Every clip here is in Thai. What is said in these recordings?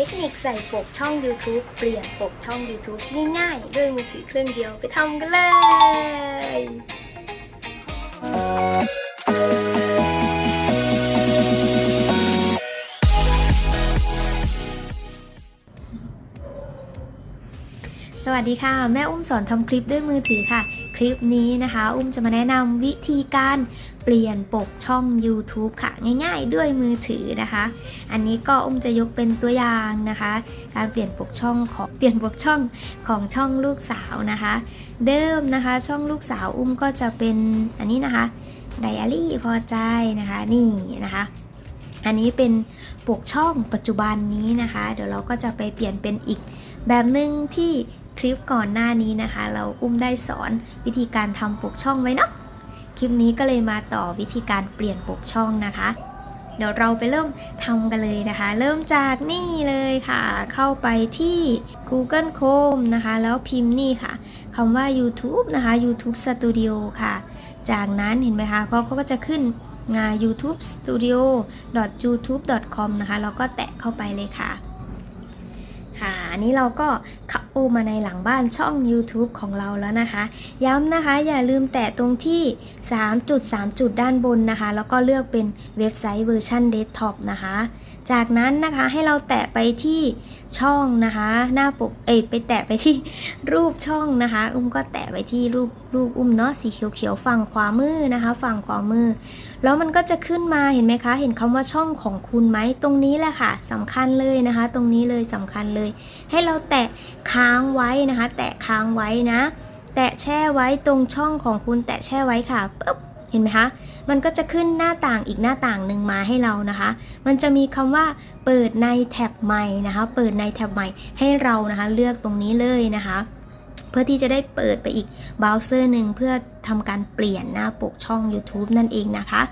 เทคนิคใส่ปกช่อง YouTube เปลี่ยนปกช่อง YouTube ง่ายๆ ด้วยมือถือเครื่องเดียวไปทำกันเลย วัสดีค่ะ แม่อุ้มสอนทำคลิปด้วยมือถือค่ะ คลิปนี้นะคะ อุ้มจะมาแนะนำวิธีการเปลี่ยนปกช่อง YouTube ค่ะ ง่ายๆด้วยมือถือนะคะ อันนี้ก็อุ้มจะยกเป็นตัวอย่างนะคะ การเปลี่ยนปกช่องของเปลี่ยนปกช่องของช่องลูกสาวนะคะ เดิมนะคะ ช่องลูกสาวอุ้มก็จะเป็นอันนี้นะคะไดอารี่พอใจนะคะนี่นะคะอันนี้เป็นปกช่องปัจจุบันนี้นะคะ เดี๋ยวเราก็จะไปเปลี่ยนเป็นอีกแบบหนึ่งที่ คลิปก่อนหน้านี้นะคะ เราอุ้มได้สอนวิธีการทำปกช่องไว้เนาะคลิปนี้ก็เลยมาต่อวิธีการเปลี่ยนปกช่องนะคะ เดี๋ยวเราไปเริ่มทำกันเลยนะคะ เริ่มจากนี่เลยค่ะ เข้าไปที่ Google Chrome นะคะ แล้วพิมพ์นี่ค่ะคำว่า YouTube นะคะ YouTube Studio ค่ะ จากนั้นเห็นไหมคะเขาก็จะขึ้นงาน YouTube Studio youtube.com นะคะ แล้วก็แตะเข้าไปเลยค่ะ ค่ะ อันนี้เราก็ เข้ามาในหลังบ้านช่อง YouTube ของเราแล้วนะคะ ย้ำนะคะอย่าลืมแตะตรงที่3จุด3จุดด้านบนนะคะ แล้วก็เลือกเป็นเว็บไซต์เวอร์ชันเดสก์ท็อปนะคะ จากนั้นนะคะให้เราแตะไปที่ช่องนะคะ หน้าปกเอ้ยไปแตะไปที่รูปช่องนะคะ อุ้มก็แตะไปที่รูปรูปอุ้มเนาะสีเขียวๆฝั่งขวามือนะคะ ฝั่งขวามือ แล้วมันก็จะขึ้นมาเห็นไหมคะ เห็นคำว่าช่องของคุณไหมตรงนี้แหละค่ะสำคัญเลยนะคะ ตรงนี้เลยสำคัญเลย ให้เราแตะค้างไว้นะคะ แตะค้างไว้นะ แตะแช่ไว้ตรงช่องของคุณแตะแช่ไว้ค่ะปึ๊บ เห็นไหมคะ มันก็จะขึ้นหน้าต่างอีกหน้าต่างหนึ่งมาให้เรานะคะ มันจะมีคำว่าเปิดในแท็บใหม่นะคะ เปิดในแท็บใหม่ให้เรานะคะ เลือกตรงนี้เลยนะคะ เพื่อที่จะได้เปิดไปอีกเบราว์เซอร์หนึ่งเพื่อทำการเปลี่ยนหน้าปกช่อง YouTube นั่นเองนะคะ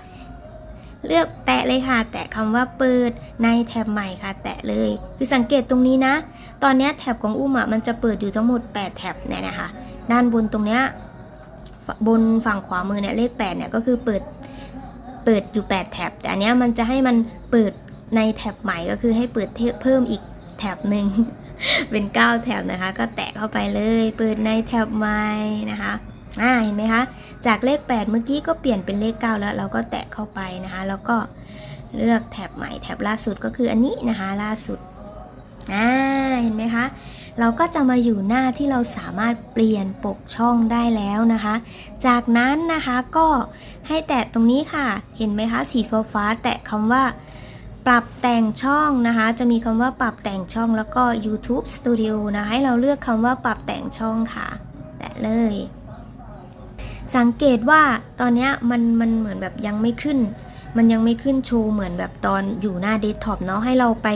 เลือกแตะเลยค่ะ แตะคำว่าเปิดในแท็บใหม่ค่ะ แตะเลย คือสังเกตตรงนี้นะ ตอนนี้แท็บของอุ้มอะมันจะเปิดอยู่ทั้งหมด 8 แท็บเนี่ยนะคะ ด้านบนตรงเนี้ย บนฝั่งขวามือเนี่ยเลข8เนี่ยก็คือเปิดเปิดอยู่ 8 แท็บแต่อันเนี้ยมันจะให้มันเปิดในแท็บใหม่ก็คือให้เปิดเพิ่มอีกแท็บหนึ่งเป็น 9 แท็บนะคะ ก็แตะเข้าไปเลย เปิดในแท็บใหม่นะคะอ่าเห็นไหมคะจากเลข 8 เมื่อกี้ก็เปลี่ยนเป็นเลข 9 แล้วเราก็แตะเข้าไปนะคะ แล้วก็เลือกแท็บใหม่แท็บล่าสุดก็คืออันนี้นะคะ ล่าสุด อ่าเห็นไหมคะ เราก็จะมาอยู่หน้าที่เราสามารถเปลี่ยนปกช่องได้แล้วนะคะ จากนั้นนะคะก็ให้แตะตรงนี้ค่ะ เห็นไหมคะ สีฟ้าฟ้าแตะคำว่า ปรับแต่งช่องนะคะ จะมีคำว่าปรับแต่งช่องแล้วก็ YouTube Studio นะคะให้เราเลือกคำว่าปรับแต่งช่องค่ะ แตะเลย สังเกตว่าตอนนี้มันมันเหมือนแบบยังไม่ขึ้น มันยังไม่ขึ้นโชว์เหมือนแบบตอนอยู่หน้าเดสก์ท็อปเนาะให้เราไป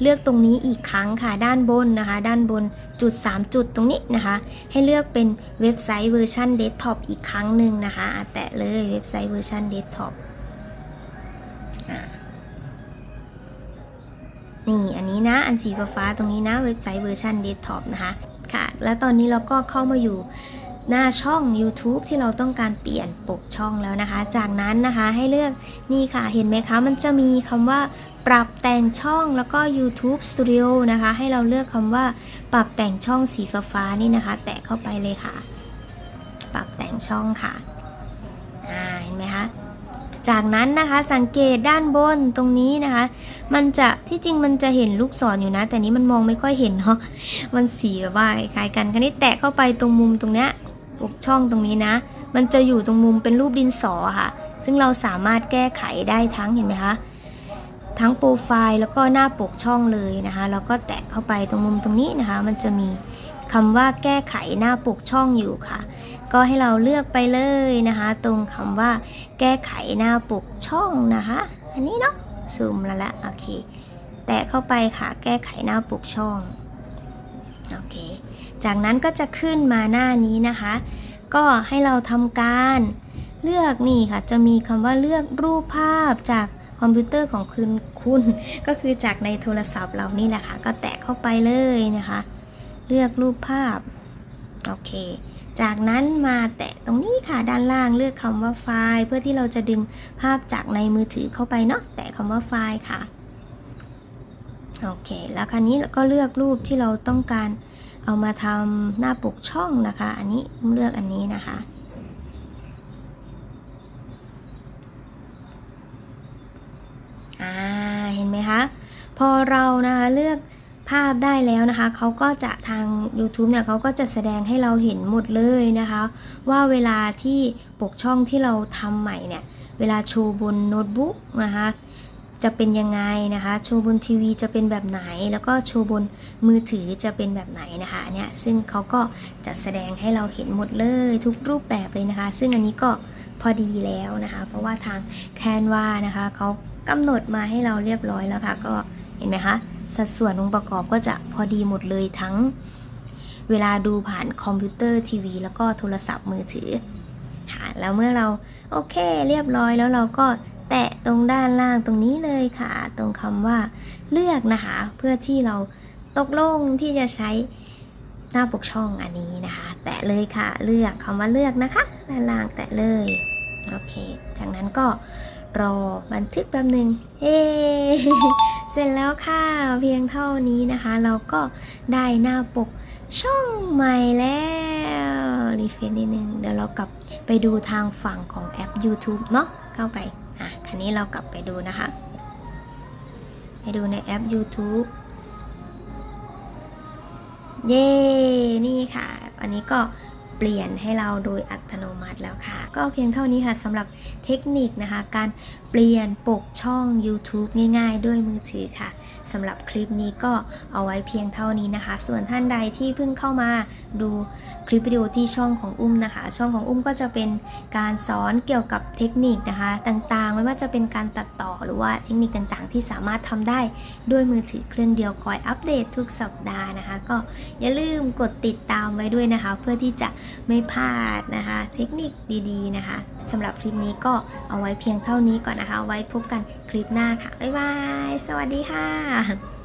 เลือกตรงนี้อีกครั้งค่ะด้านบนนะคะ ด้านบนจุด 3 จุดตรงนี้นะคะ ให้เลือกเป็นเว็บไซต์เวอร์ชันเดสก์ท็อปอีกครั้งหนึ่งนะคะแตะเลยเว็บไซต์เวอร์ชันเดสก์ท็อปนี่อันนี้นะอันสีฟ้าตรงนี้นะเว็บไซต์เวอร์ชันเดสก์ท็อปนะคะค่ะ แล้วตอนนี้เราก็เข้ามาอยู่ หน้าช่อง YouTube ที่เราต้องการเปลี่ยนปกช่องแล้วนะคะ จากนั้นนะคะให้เลือกนี่ค่ะเห็นไหมคะ มันจะมีคำว่าปรับแต่งช่องแล้วก็ YouTube Studio นะคะ ให้เราเลือกคำว่า ปรับแต่งช่องสีฟ้านี่นะคะ แตะเข้าไปเลยค่ะ ปรับแต่งช่องค่ะอ่าเห็นไหมคะจากนั้นนะคะสังเกตด้านบนตรงนี้นะคะ มันจะที่จริงมันจะเห็นลูกศรออยู่นะ แต่นี้มันมองไม่ค่อยเห็นเนาะมันสีแบบว่าคล้ายกันคราวนี้แตะเข้าไปตรงมุมตรงเนี้ย ปกช่องตรงนี้นะ มันจะอยู่ตรงมุมเป็นรูปดินสอค่ะ ซึ่งเราสามารถแก้ไขได้ทั้งเห็นไหมคะทั้งโปรไฟล์แล้วก็หน้าปกช่องเลยนะคะแล้วก็แตะเข้าไปตรงมุมตรงนี้นะคะ มันจะมีคำว่าแก้ไขหน้าปกช่องอยู่ค่ะ ก็ให้เราเลือกไปเลยนะคะ ตรงคำว่าแก้ไขหน้าปกช่องนะคะ อันนี้เนาะซูมแล้วละโอเค แตะเข้าไปค่ะ แก้ไขหน้าปกช่อง โอเค จากนั้นก็จะขึ้นมาหน้านี้นะคะ ก็ให้เราทำการเลือกนี่ค่ะ จะมีคำว่าเลือกรูปภาพจากคอมพิวเตอร์ของคุณคุณ ก็คือจากในโทรศัพท์เรานี่แหละค่ะ ก็แตะเข้าไปเลยนะคะ เลือกรูปภาพ โอเค จากนั้นมาแตะตรงนี้ค่ะด้านล่างเลือกคำว่าไฟล์ เพื่อที่เราจะดึงภาพจากในมือถือเข้าไปเนาะ แตะคำว่าไฟล์ค่ะ โอเค แล้วคราวนี้ก็เลือกรูปที่เราต้องการเอามาทำหน้าปกช่องนะคะ อันนี้เลือกอันนี้นะคะ อ่า เห็นไหมคะ พอเรานะคะเลือกภาพได้แล้วนะคะ เขาก็จะทาง YouTube เนี่ยเขาก็จะแสดงให้เราเห็นหมดเลยนะคะ ว่าเวลาที่ปกช่องที่เราทำใหม่เนี่ย เวลาโชว์บนโน้ตบุ๊กนะคะ จะเป็นยังไงนะคะ โชว์บนทีวีจะเป็นแบบไหน แล้วก็โชว์บนมือถือจะเป็นแบบไหนนะคะอันเนี้ยซึ่งเขาก็จะแสดงให้เราเห็นหมดเลยทุกรูปแบบเลยนะคะ ซึ่งอันนี้ก็พอดีแล้วนะคะ เพราะว่าทางแคนวานะคะเขากำหนดมาให้เราเรียบร้อยแล้วค่ะ ก็เห็นไหมคะสัดส่วนองค์ประกอบก็จะพอดีหมดเลยทั้งเวลาดูผ่านคอมพิวเตอร์ทีวี แล้วก็โทรศัพท์มือถือค่ะแล้วเมื่อเราโอเคเรียบร้อยแล้วเราก็ แตะตรงด้านล่างตรงนี้เลยค่ะ ตรงคำว่าเลือกนะคะ เพื่อที่เราตกลงที่จะใช้หน้าปกช่องอันนี้นะคะ แตะเลยค่ะเลือกคำว่าเลือกนะคะด้านล่างแตะเลยโอเค จากนั้นก็รอบันทึกแป๊บหนึ่งเฮ้เสร็จแล้วค่ะเพียงเท่านี้นะคะ เราก็ได้หน้าปกช่องใหม่แล้วรีเฟรชนิดนึงเดี๋ยวเรากลับไปดูทางฝั่งของแอป YouTube เนาะเข้าไป อะคันนี้เรากลับไปดูนะคะ ไปดูในแอป YouTube เย้ นี่ค่ะ อันนี้ก็ เปลี่ยนให้เราโดยอัตโนมัติแล้วค่ะ ก็เพียงเท่านี้ค่ะสำหรับเทคนิคนะคะ การเปลี่ยนปกช่อง YouTube ง่ายๆ ด้วยมือถือค่ะสำหรับคลิปนี้ก็เอาไว้เพียงเท่านี้นะคะ ส่วนท่านใดที่เพิ่งเข้ามาดูคลิปวิดีโอที่ช่องของอุ้มนะคะ ช่องของอุ้มก็จะเป็นการสอนเกี่ยวกับเทคนิคนะคะ ต่างๆ ไม่ว่าจะเป็นการตัดต่อหรือว่าเทคนิคต่างๆ ที่สามารถทำได้ด้วยมือถือเครื่องเดียวคอยอัปเดตทุกสัปดาห์นะคะ ก็อย่าลืมกดติดตามไว้ด้วยนะคะ เพื่อที่จะไม่พลาดนะคะ เทคนิคดีๆนะคะสำหรับคลิปนี้ก็เอาไว้เพียงเท่านี้ก่อนนะคะ ไว้พบกันคลิปหน้าค่ะ บ๊ายบาย สวัสดีค่ะ